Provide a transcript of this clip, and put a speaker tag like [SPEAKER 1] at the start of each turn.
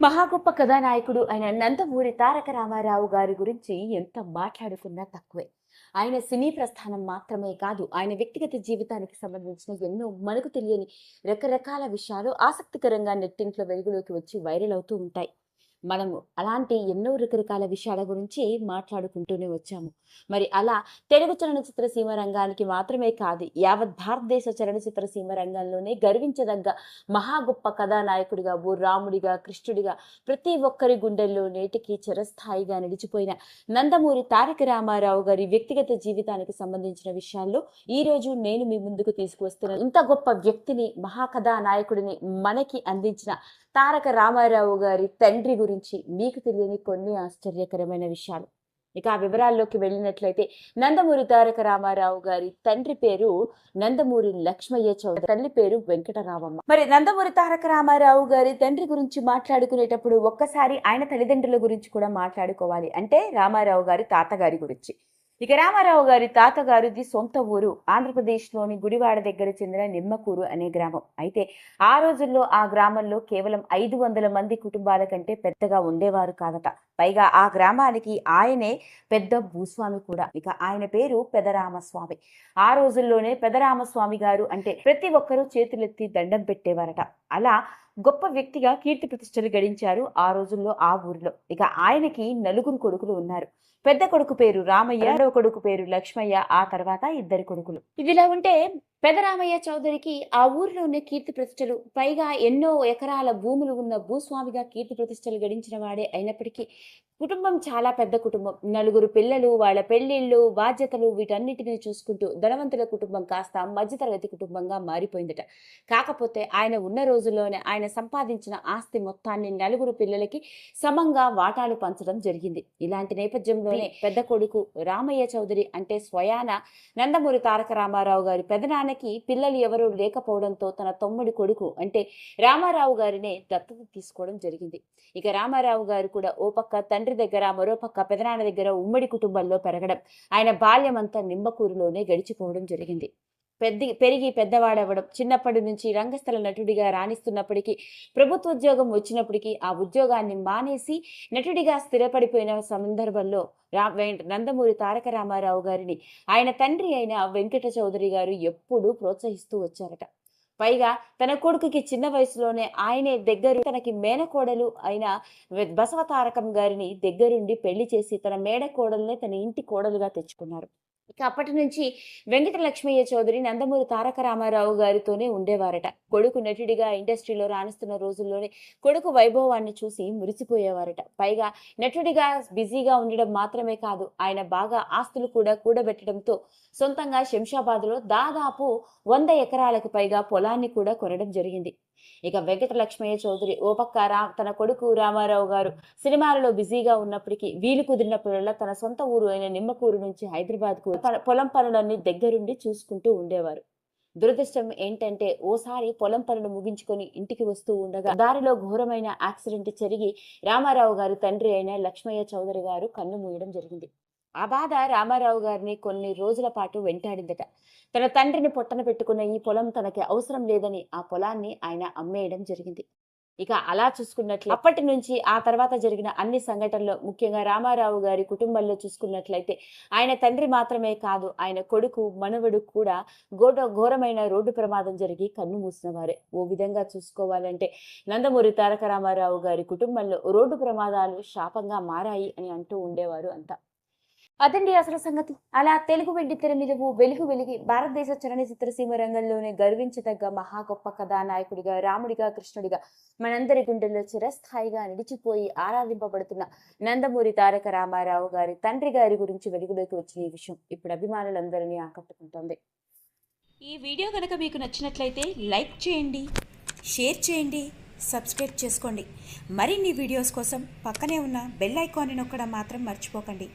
[SPEAKER 1] మహా గొప్ప కథానాయకుడు అయిన నందమూరి తారక రామారావు గారి గురించి ఎంత మాట్లాడుకున్నా తక్కువే. ఆయన సినీ ప్రస్థానం మాత్రమే కాదు ఆయన వ్యక్తిగత జీవితానికి సంబంధించిన ఎన్నో మనకు తెలియని రకరకాల విషయాలు ఆసక్తికరంగా నెట్టింట్లో వెలుగులోకి వచ్చి వైరల్ అవుతూ ఉంటాయి. మనము అలాంటి ఎన్నో రకరకాల విషయాల గురించి మాట్లాడుకుంటూనే వచ్చాము. మరి అలా తెలుగు చలనచిత్ర సీమ రంగానికి మాత్రమే కాదు యావత్ భారతదేశ చలనచిత్ర సీమ రంగంలోనే గర్వించదగ్గ మహా గొప్ప కథానాయకుడిగా ఓ రాముడిగా కృష్ణుడిగా ప్రతి ఒక్కరి గుండెల్లో నేటికి చిరస్థాయిగా నిలిచిపోయిన నందమూరి తారక రామారావు గారి వ్యక్తిగత జీవితానికి సంబంధించిన విషయాల్లో ఈ రోజు నేను మీ ముందుకు తీసుకువస్తున్నాను ఇంత గొప్ప వ్యక్తిని మహాకథానాయకుడిని మనకి అందించిన తారక రామారావు గారి తండ్రి గురించి మీకు తెలియని కొన్ని ఆశ్చర్యకరమైన విషయాలు. ఇక ఆ వివరాల్లోకి వెళ్ళినట్లయితే నందమూరి తారక రామారావు గారి తండ్రి పేరు నందమూరి లక్ష్మయ్య చౌదరి. తల్లి పేరు వెంకటరామమ్మ. మరి నందమూరి తారక రామారావు గారి తండ్రి గురించి మాట్లాడుకునేటప్పుడు ఒక్కసారి ఆయన తల్లిదండ్రుల గురించి కూడా మాట్లాడుకోవాలి. అంటే రామారావు గారి తాతగారి గురించి. ఇక రామారావు గారి తాతగారిది సొంత ఊరు ఆంధ్రప్రదేశ్లోని గుడివాడ దగ్గర చెందిన నిమ్మకూరు అనే గ్రామం. అయితే ఆ రోజుల్లో ఆ గ్రామంలో కేవలం ఐదు వందల మంది కుటుంబాల కంటే పెద్దగా ఉండేవారు కాదట. పైగా ఆ గ్రామానికి ఆయనే పెద్ద భూస్వామి కూడా. ఇక ఆయన పేరు పెదరామస్వామి. ఆ రోజుల్లోనే పెదరామస్వామి గారు అంటే ప్రతి ఒక్కరూ చేతులెత్తి దండం పెట్టేవారట. అలా గొప్ప వ్యక్తిగా కీర్తి ప్రతిష్టలు గడించారు ఆ రోజుల్లో ఆ ఊరిలో. ఇక ఆయనకి నలుగురు కొడుకులు ఉన్నారు. పెద్ద కొడుకు పేరు రామయ్య రెండవ కొడుకు పేరు లక్ష్మయ్య ఆ తర్వాత ఇద్దరు కొడుకులు. ఇదిలా ఉంటే పెదరామయ్య చౌదరికి ఆ ఊరిలోనే కీర్తి ప్రతిష్టలు పైగా ఎన్నో ఎకరాల భూములు ఉన్న భూస్వామిగా కీర్తి ప్రతిష్టలు గడించిన వాడే అయినప్పటికీ కుటుంబం చాలా పెద్ద కుటుంబం. నలుగురు పిల్లలు వాళ్ళ పెళ్ళిళ్ళు బాధ్యతలు వీటన్నిటిని చూసుకుంటూ ధనవంతుల కుటుంబం కాస్త మధ్యతరగతి కుటుంబంగా మారిపోయిందట. కాకపోతే ఆయన ఉన్న రోజుల్లోనే ఆయన సంపాదించిన ఆస్తి మొత్తాన్ని నలుగురు పిల్లలకి సమంగా వాటాలు పంచడం జరిగింది. ఇలాంటి నేపథ్యంలోనే పెద్ద కొడుకు రామయ్య చౌదరి అంటే స్వయాన నందమూరి తారక రామారావు గారి తనకి పిల్లలు ఎవరూ లేకపోవడంతో తన తమ్ముడి కొడుకు అంటే రామారావు గారినే దత్తత తీసుకోవడం జరిగింది. ఇక రామారావు గారు కూడా ఓ పక్క తండ్రి దగ్గర మరో పక్క పెదనాన్న దగ్గర ఉమ్మడి కుటుంబంలో పెరగడం ఆయన బాల్యం అంతా నిమ్మకూరులోనే గడిచిపోవడం జరిగింది. పెద్ద పెరిగి పెద్దవాడవడం చిన్నప్పటి నుంచి రంగస్థల నటుడిగా రాణిస్తున్నప్పటికీ ప్రభుత్వ ఉద్యోగం వచ్చినప్పటికీ ఆ ఉద్యోగాన్ని మానేసి నటుడిగా స్థిరపడిపోయిన సందర్భంలో రా వెం- నందమూరి తారక రామారావు గారిని ఆయన తండ్రి అయిన వెంకట చౌదరి గారు ఎప్పుడూ ప్రోత్సహిస్తూ వచ్చారట. పైగా తన కొడుకుకి చిన్న వయసులోనే ఆయనే దగ్గర తనకి మేనకోడలు అయిన బసవతారకం గారిని దగ్గరుండి పెళ్ళి చేసి తన మేడకోడల్నే తన ఇంటి కోడలుగా తెచ్చుకున్నారు. ఇక అప్పటి నుంచి వెంకట లక్ష్మయ్య చౌదరి నందమూరి తారక రామారావు గారితోనే ఉండేవారట. కొడుకు నటుడిగా ఇండస్ట్రీలో రాణిస్తున్న రోజుల్లోనే కొడుకు వైభవాన్ని చూసి మురిసిపోయేవారట. పైగా నటుడిగా బిజీగా ఉండడం మాత్రమే కాదు ఆయన బాగా ఆస్తులు కూడా కూడబెట్టడంతో సొంతంగా శంషాబాద్లో దాదాపు వంద ఎకరాలకు పైగా పొలాన్ని కూడా కొనడం జరిగింది. ఇక వెంకట లక్ష్మయ్య చౌదరి ఓ పక్క రా తన కొడుకు రామారావు గారు సినిమాలలో బిజీగా ఉన్నప్పటికీ వీలు కుదిరినప్పుడల్లా తన సొంత ఊరు అయిన నిమ్మకూరు నుంచి హైదరాబాద్కు పొలం పనులన్నీ దగ్గరుండి చూసుకుంటూ ఉండేవారు. దురదృష్టం ఏంటంటే ఓసారి పొలం పనులు ముగించుకొని ఇంటికి వస్తూ ఉండగా దారిలో ఘోరమైన యాక్సిడెంట్ జరిగి రామారావు గారు తండ్రి అయిన లక్ష్మయ్య చౌదరి గారు కన్ను మూయడం జరిగింది. ఆ బాధ రామారావు గారిని కొన్ని రోజుల పాటు వెంటాడిందట. తన తండ్రిని పొట్టన పెట్టుకున్న ఈ పొలం తనకి అవసరం లేదని ఆ పొలాన్ని ఆయన అమ్మేయడం జరిగింది. ఇక అలా చూసుకున్నట్లు అప్పటి నుంచి ఆ తర్వాత జరిగిన అన్ని సంఘటనలో ముఖ్యంగా రామారావు గారి కుటుంబంలో చూసుకున్నట్లయితే ఆయన తండ్రి మాత్రమే కాదు ఆయన కొడుకు మనవడు కూడా ఘోర ఘోరమైన రోడ్డు ప్రమాదం జరిగి కన్ను మూసిన వారే ఓ విధంగా చూసుకోవాలంటే నందమూరి తారక రామారావు గారి కుటుంబంలో రోడ్డు ప్రమాదాలు శాపంగా మారాయి అని అంటూ ఉండేవారు అంతా. అదండి అసలు సంగతి. అలా తెలుగు వెండి తెర వెలుగు వెలిగి భారతదేశ చలనచిత్ర సీమ రంగంలోనే గర్వించదగ్గ మహా గొప్ప కథానాయకుడిగా రాముడిగా కృష్ణుడిగా మనందరి గుండెల్లో చిరస్థాయిగా నిలిచిపోయి ఆరాధింపబడుతున్న నందమూరి తారక రామారావు గారి తండ్రి గారి గురించి వెలుగులోకి వచ్చిన ఈ విషయం ఇప్పుడు అభిమానులందరినీ ఆకట్టుకుంటోంది.
[SPEAKER 2] ఈ వీడియో కనుక మీకు నచ్చినట్లయితే లైక్ చేయండి షేర్ చేయండి సబ్స్క్రైబ్ చేసుకోండి. మరిన్ని వీడియోస్ కోసం పక్కనే ఉన్న బెల్ ఐకాన్ని నొక్కడం మాత్రం మర్చిపోకండి.